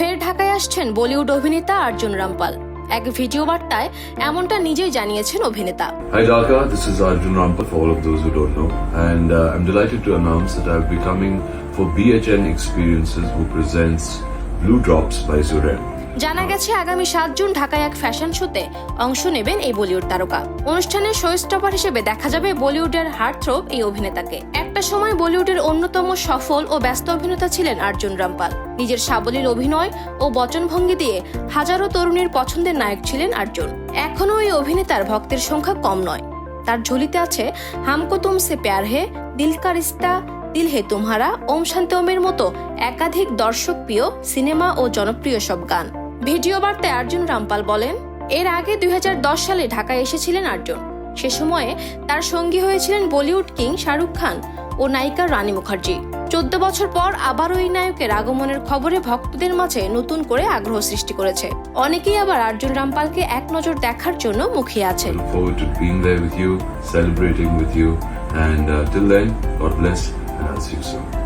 ফের ঢাকায় আসছেন বলিউড অভিনেতা অর্জুন রামপাল। এক ভিডিও বার্তায় এমনটা নিজেই জানিয়েছেন অভিনেতা। Hi Dhaka this is Arjun Rampal for all of those who don't know and I am delighted to announce that I have becoming for BHN experiences who presents blue drops by Suren জানা গেছে আগামী সাত June ঢাকায় এক fashion শোতে অংশ নেবেন এই বলিউড তারকা। অনুষ্ঠানে শো স্টপার হিসেবে দেখা যাবে বলিউডের হার্টথ্রোব এই অভিনেতাকে। একটা সময় বলিউডের অন্যতম সফল ও ব্যস্ত অভিনেতা ছিলেন অর্জুন রামপাল। নিজের সাবলীল অভিনয় ও বচনভঙ্গি দিয়ে হাজারো তরুণীর পছন্দের নায়ক ছিলেন অর্জুন এখনও এই অভিনেতার ভক্তের সংখ্যা কম নয়। তার ঝুলিতে আছে হামকো তুমসে প্যার হে, দিল কা রিস্তা দিল হে তুমহারা ওম শান্তি ওমের মতো একাধিক দর্শক প্রিয় সিনেমা ও জনপ্রিয় সব গান। ভিডিও বার্তায় অর্জুন রামপাল বলেন এর আগে দুই হাজার দশ সালে ঢাকায় এসেছিলেন অর্জুন। সে সময়ে তার সঙ্গী হয়েছিলেন বলিউড কিং শাহরুখ খান ও নায়িকা রানী মুখার্জি। চোদ্দ বছর পর আবারও এই নায়কের আগমনের খবরে ভক্তদের মাঝে নতুন করে আগ্রহ সৃষ্টি করেছে। অনেকেই আবার অর্জুন রামপালকে এক নজর দেখার জন্য মুখিয়ে আছেন. And uh, till then, God bless, and I'll see you soon.